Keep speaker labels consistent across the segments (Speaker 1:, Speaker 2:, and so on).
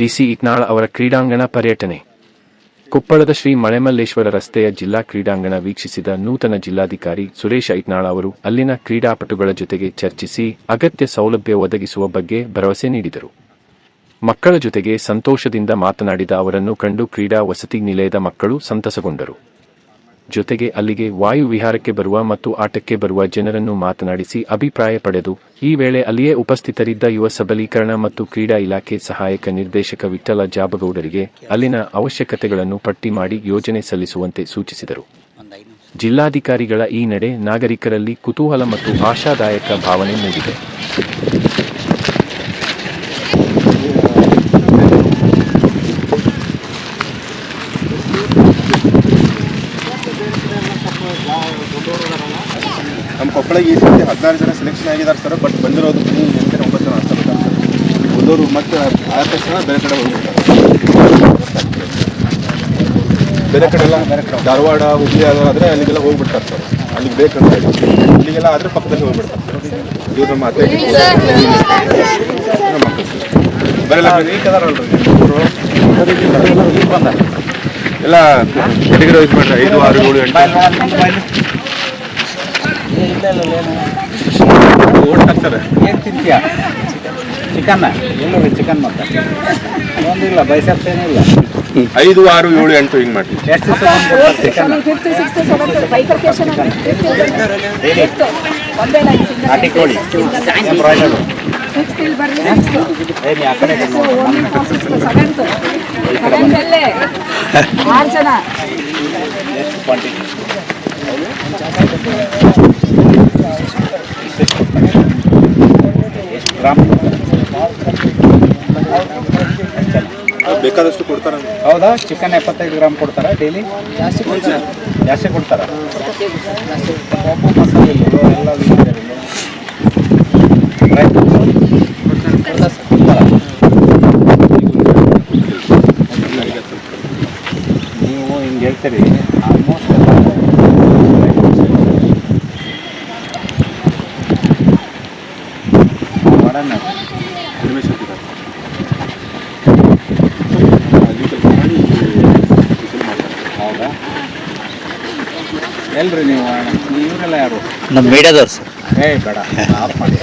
Speaker 1: DC Itnal ಅವರ ಕ್ರೀಡಾಂಗಣ ಪರ್ಯಟನೆ. ಕೊಪ್ಪಳದ ಶ್ರೀ ಮಳೆಮಲ್ಲೇಶ್ವರ ರಸ್ತೆಯ ಜಿಲ್ಲಾ ಕ್ರೀಡಾಂಗಣ ವೀಕ್ಷಿಸಿದ ನೂತನ ಜಿಲ್ಲಾಧಿಕಾರಿ ಸುರೇಶ ಇಟ್ನಾಳ್ ಅವರು ಅಲ್ಲಿನ ಕ್ರೀಡಾಪಟುಗಳ ಜೊತೆಗೆ ಚರ್ಚಿಸಿ ಅಗತ್ಯ ಸೌಲಭ್ಯ ಒದಗಿಸುವ ಬಗ್ಗೆ ಭರವಸೆ ನೀಡಿದರು. ಮಕ್ಕಳ ಜೊತೆಗೆ ಸಂತೋಷದಿಂದ ಮಾತನಾಡಿದ ಅವರನ್ನು ಕಂಡು ಕ್ರೀಡಾ ವಸತಿ ನಿಲಯದ ಮಕ್ಕಳು ಸಂತಸಗೊಂಡರು. ಜೊತೆಗೆ ಅಲ್ಲಿಗೆ ವಾಯು ವಿಹಾರಕ್ಕೆ ಬರುವ ಮತ್ತು ಆಟಕ್ಕೆ ಬರುವ ಜನರನ್ನು ಮಾತನಾಡಿಸಿ ಅಭಿಪ್ರಾಯ ಪಡೆದು, ಈ ವೇಳೆ ಅಲ್ಲಿಯೇ ಉಪಸ್ಥಿತರಿದ್ದ ಯುವ ಸಬಲೀಕರಣ ಮತ್ತು ಕ್ರೀಡಾ ಇಲಾಖೆ ಸಹಾಯಕ ನಿರ್ದೇಶಕ ವಿಠಲ ಜಾಬಗೌಡರಿಗೆ ಅಲ್ಲಿನ ಅವಶ್ಯಕತೆಗಳನ್ನು ಪಟ್ಟಿ ಮಾಡಿ ಯೋಜನೆ ಸಲ್ಲಿಸುವಂತೆ ಸೂಚಿಸಿದರು. ಜಿಲ್ಲಾಧಿಕಾರಿಗಳ ಈ ನಡೆ ನಾಗರಿಕರಲ್ಲಿ ಕುತೂಹಲ ಮತ್ತು ಆಶಾದಾಯಕ ಭಾವನೆ ಮೂಡಿದೆ.
Speaker 2: ಕೊಪ್ಪಳಿಗೆ ಈ ಸರ್ತಿ ಹದಿನಾರು ಜನ ಸೆಲೆಕ್ಷನ್ ಆಗಿದ್ದಾರೆ ಸರ್ ಬಟ್ ಬಂದಿರೋದು ಬರೀ ಎಂಟನೇ ಒಂಬತ್ತು ಜನ ಅಷ್ಟೇ ಉಳಿದವರು ಮತ್ತೆ ಆದ ತಕ್ಷಣ ಬೇರೆ ಕಡೆ ಹೋಗ್ಬಿಡ್ತಾರೆ ಬೇರೆ ಕಡೆ ಎಲ್ಲ ಧಾರವಾಡ ಹುಬ್ಬಳ್ಳಿ ಆದರೆ ಅಲ್ಲಿಗೆಲ್ಲ ಹೋಗ್ಬಿಡ್ತಾರೆ ಸರ್ ಅಲ್ಲಿಗೆ ಬೇಕಂತ ಹೇಳಿ ಇಲ್ಲಿಗೆಲ್ಲ ಆದರೆ ಪಕ್ಕದಲ್ಲಿ ಹೋಗ್ಬಿಡ್ತಾರೆ ಇವ್ರ ನಮ್ಮ ಬರಲ್ಲ ಸರ್ ಬರೆಲ್ಲ ಎಲ್ಲ ಕೆಟಗರಿ ವೈಸ್ ಮಾಡ್ರಿ ಐದು ಆರು ಏಳು ಎಂಟು. ಓಡ್ತಾರೆ ಸರ್
Speaker 3: ಏನು ತಿಂತೀಯ ಚಿಕನ್ನ ಚಿಕನ್ ಮತ್ತೆ ಒಂದಿಲ್ಲ ಬೈಸಪ್ಸ್ ಏನಿಲ್ಲ
Speaker 2: ಐದು ಆರು ಏಳು ಎಂಟು ಹಿಂಗೆ
Speaker 3: ಎಷ್ಟು ದಿವಸ ಬಂದ್ಬಿಡ್ತಾರೆ chicken
Speaker 4: fifth sixth seventh bifurcation fifth ಒಂದೇ ಲೈನ್
Speaker 3: ನಾಟಿ ಕೋಳಿ ಬ್ರಾಯ್ಲರು
Speaker 4: ಸಿಕ್ಸ್ತ್ ಇಲ್ಲಿ ಬರ್ರಿ ನೆಕ್ಸ್ಟ್
Speaker 3: ಏನು ಆ ಕಡೆ
Speaker 4: ಒನ್ ಸಿಕ್ಸ್ತ್ ಸೆವೆಂತ್ ಸೆವೆಂತ್ ಅಲ್ಲೇ ಆರು ಜನ
Speaker 2: ಬೇಕಾದಷ್ಟು ಕೊಡ್ತಾರೆ.
Speaker 3: ಹೌದಾ? ಚಿಕನ್ ಎಪ್ಪತ್ತೈದು ಗ್ರಾಮ್ ಕೊಡ್ತಾರಾ ಡೈಲಿ ಜಾಸ್ತಿ ಕೊಡ್ತಾರೆ. ಜಾಸ್ತಿ ಕೊಡ್ತಾರ? ಒಬ್ಬ ಮಸಾಲೆ ಇಲ್ಲೋ ಎಲ್ಲ? ನೀವು ಹಿಂಗೆ ಹೇಳ್ತೀರಿ ಆಲ್ಮೋಸ್ಟ್ ಮಾಡೋಣ
Speaker 2: ಉಮೇಶ್ ಅಂತಿದ್ದಾರೆ. ಅಲ್ಲಿ ಕೆಲಸ ಮಾಡಿ ಟಿಫಿನ್ ಮಾಡ್ತಾರೆ
Speaker 3: ಹೌದಾ ಎಲ್ರಿ ನೀವು? ಇವರೆಲ್ಲ ಯಾರು?
Speaker 5: ನಮ್ಮ ಮೀಡಿಯಾದವ್ರು ಸರ್.
Speaker 3: ಏ ಬೇಡ. ಆಫ್ ಮಾಡಿ.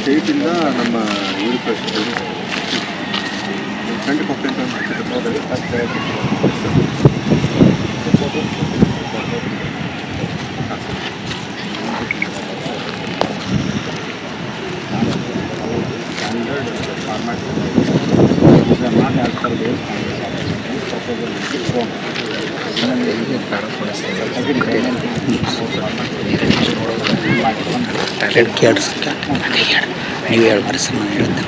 Speaker 2: ಸ್ಟೇಟಿಂದ ನಮ್ಮ ಕಂಪ್ಲೇಂಟ್
Speaker 3: ಸ್ಟ್ಯಾಂಡರ್ಡ್ ಫಾರ್ಮ್ಯಾಟ್ ಎರಡು ಸಾವಿರದ
Speaker 5: ಕೇಳಿ ಸರ್ ನೀವು ನಾನು ಹೇಳ್ತೇನೆ.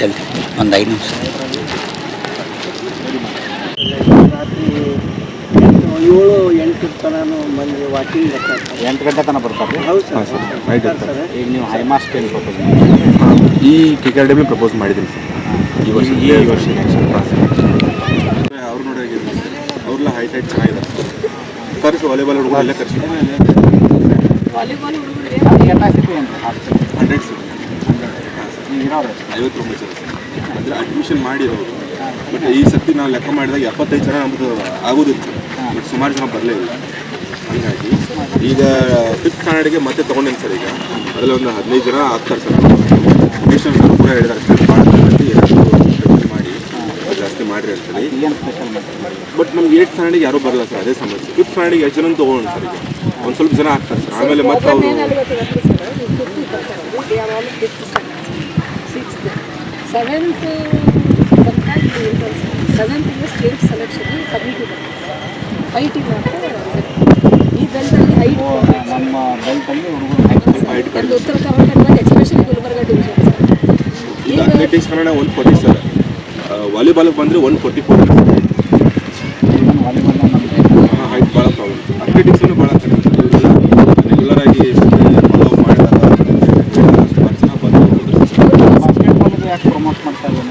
Speaker 5: ಜಲ್ದಿ. ಒಂದು ಐದು ನಿಮಿಷ.
Speaker 6: ಏಳು ಎಂಟು ತನಕ ಮಂದಿ ವಾಕಿಂಗ್ ಬರ್ತಾರೆ
Speaker 3: ಎಂಟು ಗಂಟೆ ತನಕ ಬರ್ತಾರೆ
Speaker 6: ಹೌದು ಸರ್.
Speaker 2: ಹಾಂ ಸರ್.
Speaker 3: ಈಗ ನೀವು ಹೈಮಾಸ್ಟ್ ಏನು ಪ್ರಪೋಸ್
Speaker 2: ಈ ಕೆ ಕೆ ಆರ್ ಪ್ರಪೋಸ್ ಮಾಡಿದ್ದೀನಿ ಸರ್. ಈ ವರ್ಷ
Speaker 3: ಈ ವರ್ಷ
Speaker 2: ಅವ್ರು ನೋಡಿ ಅವ್ರೆಲ್ಲ ಹೈಟ್ ಹೈಟ್ ಚೆನ್ನಾಗಿದೆ ಕರ್ಸಿ ವಾಲಿಬಾಲ್ ಹುಡುಗರು ಎಲ್ಲ ಕರ್ಸಿ ಹಂಡ್ರೆಡ್ ಐವತ್ತು ರೂಪಾಯಿ ಸರ್ ಅಂದರೆ ಅಡ್ಮಿಷನ್ ಮಾಡಿರೋರು ಬಟ್ ಈ ಸರ್ತಿ ನಾವು ಲೆಕ್ಕ ಮಾಡಿದಾಗ ಎಪ್ಪತ್ತೈದು ಜನ ನಮ್ಮದು ಆಗೋದಿತ್ತು. ಬಟ್ ಸುಮಾರು ಜನ ಬರಲೇ ಇಲ್ಲ. ಹಂಗಾಗಿ ಈಗ ಫಿಫ್ತ್ ಸ್ಟ್ಯಾಂಡರ್ಡ್ಗೆ ಮತ್ತೆ ತೊಗೊಂಡೇನೆ ಸರ್ ಈಗ. ಅದರಲ್ಲಿ ಒಂದು ಹದಿನೈದು ಜನ ಆಗ್ತಾರೆ ಸರ್. ಅಡ್ಮಿಷನ್ ಕೂಡ ಹೇಳಿದ್ದಾರೆ. ಸರ್ ಭಾಳ ಬಟ್ ನಮ್ಗೆ ಏಟ್ ಸ್ಟ್ಯಾಂಡರ್ಡಿಗೆ ಯಾರೂ ಬರಲ್ಲ ಸರ್ ಅದೇ ಸಮಸ್ಯೆ ಫಿಫ್ತ್ ಸ್ಟ್ಯಾಂಡರ್ಡಿಗೆ ಎಷ್ಟು ಜನ ತೊಗೊಳ್ಳೋಣ ಸರ್ ಈಗ ಒಂದು ಸ್ವಲ್ಪ ಜನ ಆಗ್ತಾರೆ ಸರ್ ಆಮೇಲೆ ಮತ್ತೆ ಅವರು
Speaker 4: ಸೆವೆಂತ್ ಸೆವೆಂತಿಂದ ಸ್ಟೇಟ್ ಸೆಲೆಕ್ಷನ್ ಕಮಿಟಿ ಹೈಟಿಂಗ್ ಅಂತ ಈ ಬೆಲ್ಟಲ್ಲಿ ಹೈಟ್
Speaker 3: ನಮ್ಮ ಬೆಲ್ಟಲ್ಲಿ
Speaker 4: ಉತ್ತರ ಕರ್ನಾಟಕದಲ್ಲಿ ಎಸ್ಪೆಷಲಿ ಗುಲ್ಬರ್ಗ ಡಿವಿಷನ್
Speaker 2: ಈಗ ಅಥ್ಲೆಟಿಕ್ಸ್ ಕನ್ನಡ ಒಂದು ಫೋರ್ಟಿ ಸರ್ ವಾಲಿಬಾಲ್ಗೆ ಬಂದರೆ ಒನ್ ಫೋರ್ಟಿ ಫೋರ್
Speaker 3: ವಾಲಿಬಾಲ್ ನಮಗೆ
Speaker 2: ಹೈಟ್ ಭಾಳ ಪ್ರಾಬ್ಲಮ್ ಅಥ್ಲೆಟಿಕ್ಸನ್ನು ಭಾಳ ಕಡಿಮೆ. ರೆಗ್ಯುಲರ್ ಆಗಿ ಫಾಲೋ ಮಾಡಿದಾಗ
Speaker 3: ಯಾಕೆ ಪ್ರಮೋಟ್ ಮಾಡ್ತಾ ಇದ್ದೀನಿ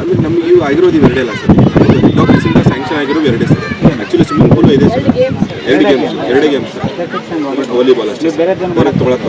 Speaker 2: ಅಂದರೆ ನಮಗೆ ಇವು ಆಗಿರೋದು ಇವೆರಡೇ ಅಲ್ಲ ಸರ್. ಸ್ಯಾಂಕ್ಷನ್ ಆಗಿರೋ ಎರಡೇ ಸರ್. ಆ್ಯಕ್ಚುಲಿ ಸ್ವಿಮ್ಮಿಂಗ್ ಪೂಲು ಇದೆ ಸರ್. ಎರಡು ಗೇಮ್ಸ್ ಎರಡೇ ಗೇಮ್ಸ್ ವಾಲಿಬಾಲ್ ಅಷ್ಟೇ
Speaker 3: ನೀವು ಬೇರೆ ಜನ
Speaker 2: ಬೇರೆ ತೊಗೊಳಕ್ಕೆ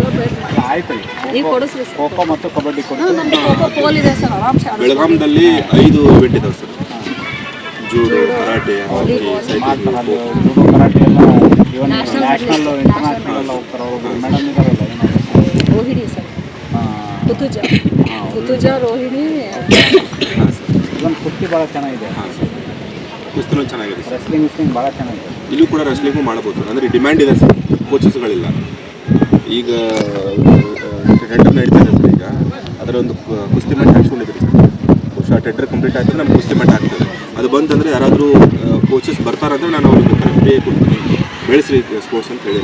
Speaker 4: ಖೋ ಆರಾಮ್ಸೆ ಆಡಿಸ್ಬೋದು.
Speaker 2: ಬೆಳಗಾಂದಲ್ಲಿ ಐದು ಇವೆಂಟ್ ಇದಾವೆ sir. Judo karate hockey cycling
Speaker 3: judo karate ಎಲ್ಲ ಇವನ್ ನ್ಯಾಷನಲ್ ಇಂಟರ್ನ್ಯಾಷನಲ್ ಎಲ್ಲ ಹೋಗ್ತಾರೆ ಅವರು ಮೇಡಮ್ ಇದಾರಲ್ಲ
Speaker 4: ರೋಹಿಣಿ ಸರ್. ಕುತುಜ. ಕುತುಜ ರೋಹಿಣಿ.
Speaker 3: ನಮ್ಮ ಕುಸ್ತಿ ಭಾಳ ಚೆನ್ನಾಗಿದೆ.
Speaker 2: ಹಾಂ ಸರ್. ಕುಸ್ತಿನೂ ಚೆನ್ನಾಗಿದೆ
Speaker 3: ರೆಸ್ಲಿಂಗ್ ವಿಸ್ಲಿಂಗ್ ಭಾಳ ಚೆನ್ನಾಗಿದೆ.
Speaker 2: ಇಲ್ಲೂ ಕೂಡ ರೆಸ್ಲಿಂಗು ಮಾಡ್ಬೋದು ಅಂದರೆ ಡಿಮ್ಯಾಂಡ್ ಇದೆ ಸರ್. ಕೋಚಸ್ಗಳಿಲ್ಲ ಈಗ ಟೆಂಡರ್ ನಡೀತಾ ಇದೆ ಸರ್ ಈಗ. ಅದರ ಒಂದು ಕುಸ್ತಿ ಮಟ್ಟ ಹಾಕ್ಸ್ಕೊಂಡಿದ್ರಿ ಬಹುಶಃ ಟೆಂಡರ್ ಕಂಪ್ಲೀಟ್ ಆಯ್ತು ನಮ್ಗೆ ಕುಸ್ತಿ ಹಾಕ್ತೀವಿ ಆಗ್ತದೆ. ಅದು ಬಂತಂದರೆ ಯಾರಾದರೂ ಕೋಚಸ್ ಬರ್ತಾರಂದ್ರೆ ನಾನು ಅವ್ರಿಗೆ ಕರೆಕ್ಟ್ ಕೊಡ್ತೀನಿ. ಬೆಳೆಸ್ರಿ ಸ್ಪೋರ್ಟ್ಸ್ ಅಂತ ಹೇಳಿ